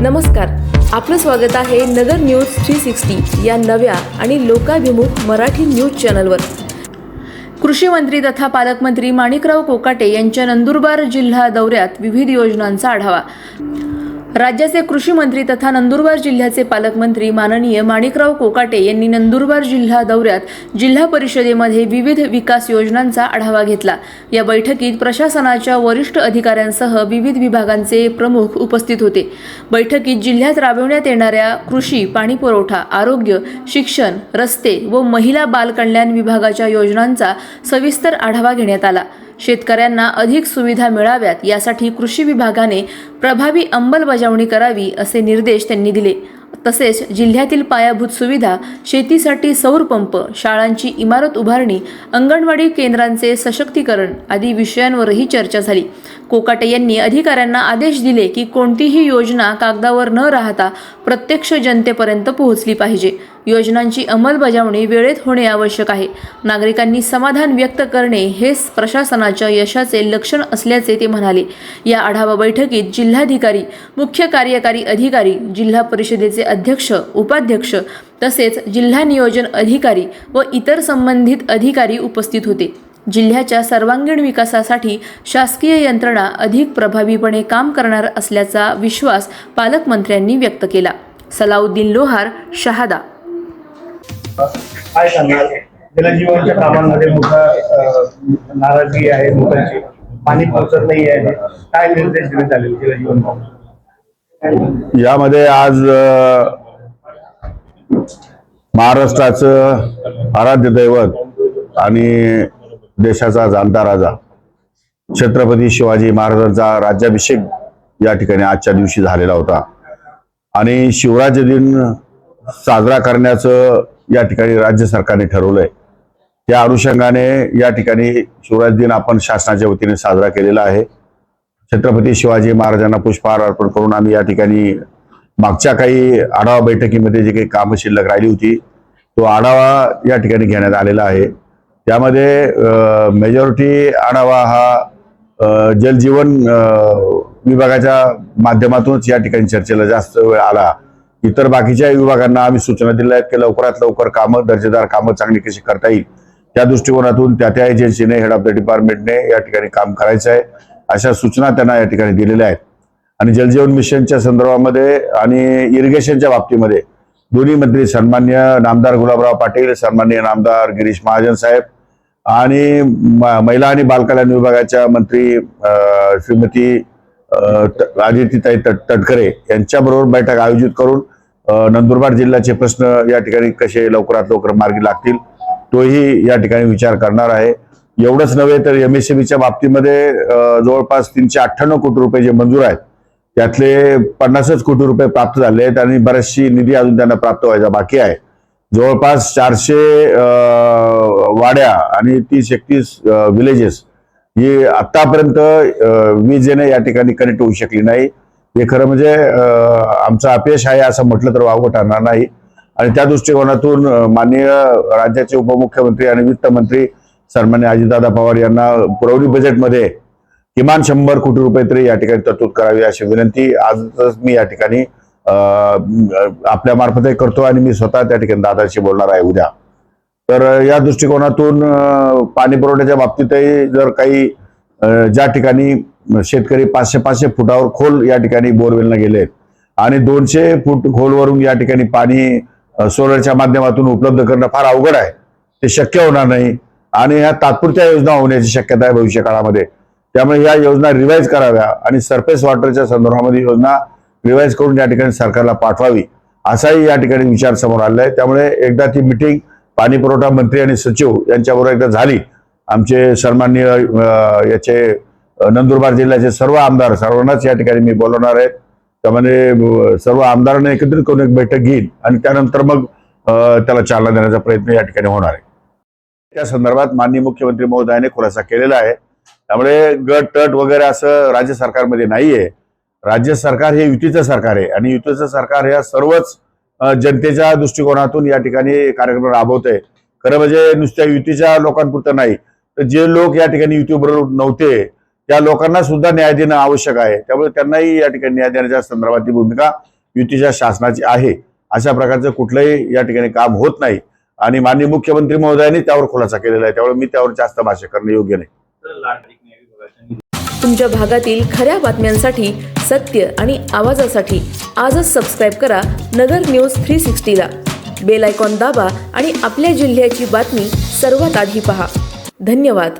नमस्कार. आपलं स्वागत आहे नगर न्यूज थ्री सिक्स्टी या नव्या आणि लोकाभिमुख मराठी न्यूज चॅनलवर. कृषी मंत्री तथा पालकमंत्री माणिकराव कोकाटे यांच्या नंदुरबार जिल्हा दौऱ्यात विविध योजनांचा आढावा. राज्याचे कृषी मंत्री तथा नंदुरबार जिल्ह्याचे पालकमंत्री माननीय माणिकराव कोकाटे यांनी नंदुरबार जिल्हा दौऱ्यात जिल्हा परिषदेमध्ये विविध विकास योजनांचा आढावा घेतला. या बैठकीत प्रशासनाच्या वरिष्ठ अधिकाऱ्यांसह विविध विभागांचे प्रमुख उपस्थित होते. बैठकीत जिल्ह्यात राबविण्यात येणाऱ्या कृषी पाणीपुरवठा आरोग्य शिक्षण रस्ते व महिला बालकल्याण विभागाच्या योजनांचा सविस्तर आढावा घेण्यात आला. शेतकऱ्यांना अधिक सुविधा मिळाव्यात यासाठी कृषी विभागाने प्रभावी अंमलबजावणी करावी असे निर्देश त्यांनी दिले. तसेच जिल्ह्यातील पायाभूत सुविधा शेतीसाठी सौर पंप शाळांची इमारत उभारणी अंगणवाडी केंद्रांचे सशक्तीकरण आदी विषयांवरही चर्चा झाली. कोकाटे यांनी अधिकाऱ्यांना आदेश दिले की कोणतीही योजना कागदावर न राहता प्रत्यक्ष जनतेपर्यंत पोहोचली पाहिजे. योजनांची अंमलबजावणी वेळेत होणे आवश्यक आहे. नागरिकांनी समाधान व्यक्त करणे हेच प्रशासनाच्या यशाचे लक्षण असल्याचे ते म्हणाले. या आढावा बैठकीत जिल्हाधिकारी मुख्य कार्यकारी अधिकारी जिल्हा परिषदेचे अध्यक्ष उपाध्यक्ष तसेच जिल्हा नियोजन अधिकारी व इतर संबंधित अधिकारी उपस्थित होते. जिल्ह्याच्या सर्वांगीण विकासासाठी शासकीय यंत्रणा अधिक प्रभावीपणे काम करणार असल्याचा विश्वास पालकमंत्र्यांनी व्यक्त केला. सलाउद्दीन लोहार शहादा काय सांगणार जलजीवनच्या कामांमध्ये मोठा नाराजगी आहे लोकांची पाणी पोहोचत नाही आहे. काय निर्देश देण्यात आले जलजीवन यामध्ये आज महाराष्ट्राचं आराध्य दैवत आणि देशाचा जाणता राजा छत्रपती शिवाजी महाराजांचा राज्याभिषेक या ठिकाणी आजच्या दिवशी झालेला होता. आणि शिवराज्य दिन साजरा करण्याचं या ठिकाणी राज्य सरकारने ठरवलंय. त्या अनुषंगाने या ठिकाणी शिवराज दिन आपण शासनाच्या वतीने साजरा केलेला आहे. छत्रपती शिवाजी महाराजांना पुष्पहार अर्पण करून आम्ही या ठिकाणी मागच्या काही आढावा बैठकीमध्ये जे काही कामं शिल्लक राहिली होती तो आढावा या ठिकाणी घेण्यात आलेला आहे. त्यामध्ये मेजॉरिटी आढावा हा जलजीवन विभागाच्या माध्यमातूनच या ठिकाणी चर्चेला जास्त वेळ आला. इतर बाकीच्या विभागांना आम्ही सूचना दिल्या आहेत की लवकरात लवकर कामं दर्जेदार कामं चांगली कशी करता येईल त्या दृष्टिकोनातून त्या त्या एजन्सीने हेड ऑफ द डिपार्टमेंटने या ठिकाणी काम करायचं आहे. अशा सूचना त्यांना या ठिकाणी दिलेल्या आहेत. आणि जलजीवन मिशनच्या संदर्भामध्ये आणि इरिगेशनच्या बाबतीमध्ये दोन्ही मंत्री सन्मान्य नामदार गुलाबराव पाटील सन्मान्य नामदार गिरीश महाजन साहेब आणि महिला आणि बालकल्याण विभागाच्या मंत्री श्रीमती अं, तटकरे यांच्याबरोबर बैठक आयोजित करून नंदुरबार जिल्ह्याचे प्रश्न या ठिकाणी कसे लवकरात लवकर मार्गी लागतील तोही या ठिकाणी विचार करणार आहे. एवढंच नव्हे तर एम एस बाबतीमध्ये जवळपास तीनशे अठ्ठ्याण्णव कोटी रुपये जे मंजूर आहेत त्यातले पन्नासच कोटी रुपये प्राप्त झाले आहेत आणि बऱ्याचशी निधी अजून त्यांना प्राप्त व्हायचा बाकी आहे. जवळपास चारशे वाड्या आणि तीस एकतीस विलेजेस ही आतापर्यंत अं, विजेने या ठिकाणी कनेक्ट होऊ शकली नाही. हे खरं म्हणजे आमचं अपयश आहे असं म्हटलं तर वावगं ठरणार नाही. आणि त्या दृष्टिकोनातून माननीय राज्याचे उपमुख्यमंत्री आणि वित्तमंत्री सन्मान्य अजितदादा पवार यांना पुरवणी बजेटमध्ये किमान शंभर कोटी रुपये तरी या ठिकाणी तरतूद करावी अशी विनंती आजच मी या ठिकाणी आपल्या मार्फतही करतो आणि मी स्वतः त्या ठिकाणी दादाशी बोलणार आहे उद्या. तर या दृष्टिकोनातून पाणी पुरवठ्याच्या बाबतीतही जर काही ज्या ठिकाणी शेतकरी पाचशे पाचशे फुटावर खोल या ठिकाणी बोरवेलनं गेले आणि दोनशे फूट खोलवरून या ठिकाणी पाणी सोलरच्या माध्यमातून उपलब्ध करणं फार अवघड आहे. ते शक्य होणार नाही. आणि ह्या तात्पुरत्या योजना होण्याची शक्यता आहे भविष्य काळामध्ये. त्यामुळे या योजना रिवाईज कराव्या आणि सरफेस वॉटरच्या संदर्भामध्ये योजना रिवाईज करून या ठिकाणी सरकारला पाठवावी असाही या ठिकाणी विचार समोर आलेला आहे. त्यामुळे एकदा ती मिटिंग पाणी पुरवठा मंत्री आणि सचिव यांच्याबरोबर एकदा झाली. आमचे सन्माननीय याचे नंदुरबार जिल्ह्याचे सर्व आमदार सर्वांनाच या ठिकाणी मी बोलवणार आहे. त्यामध्ये म्हणजे, सर्व आमदारांना एकत्रित करून एक बैठक घेईन आणि त्यानंतर मग त्याला चालना देण्याचा प्रयत्न या ठिकाणी होणार आहे. त्या संदर्भात माननीय मुख्यमंत्री महोदयाने खुलासा केलेला आहे. त्यामुळे गट तट वगैरे असं राज्य सरकारमध्ये नाहीये. राज्य सरकार हे युतीचं सरकार आहे आणि युतीचं सरकार ह्या सर्वच जनतेच्या दृष्टिकोनातून या ठिकाणी कार्यक्रम राबवत आहे खरं म्हणजे नुसत्या युतीच्या लोकांपुरतं नाही. तर जे लोक या ठिकाणी युतीबरोबर नव्हते त्या लोकांना सुद्धा न्याय देणं आवश्यक आहे. त्यामुळे त्यांनाही या ठिकाणी न्याय देण्याच्या संदर्भातली भूमिका युतीच्या शासनाची आहे. अशा प्रकारचं कुठलंही या ठिकाणी काम होत नाही. आणि माननीय मुख्यमंत्री महोदयांनी त्यावर खुलासा केलेला आहे. त्यामुळे मी त्यावर जास्त भाष्य करणं योग्य नाही. तुमच्या भागातील खऱ्या बातम्यांसाठी सत्य आणि आवाजासाठी आजच सबस्क्राईब करा नगर न्यूज थ्री सिक्स्टीला बेल आयकॉन दाबा आणि आपल्या जिल्ह्याची बातमी सर्वात आधी पहा. धन्यवाद.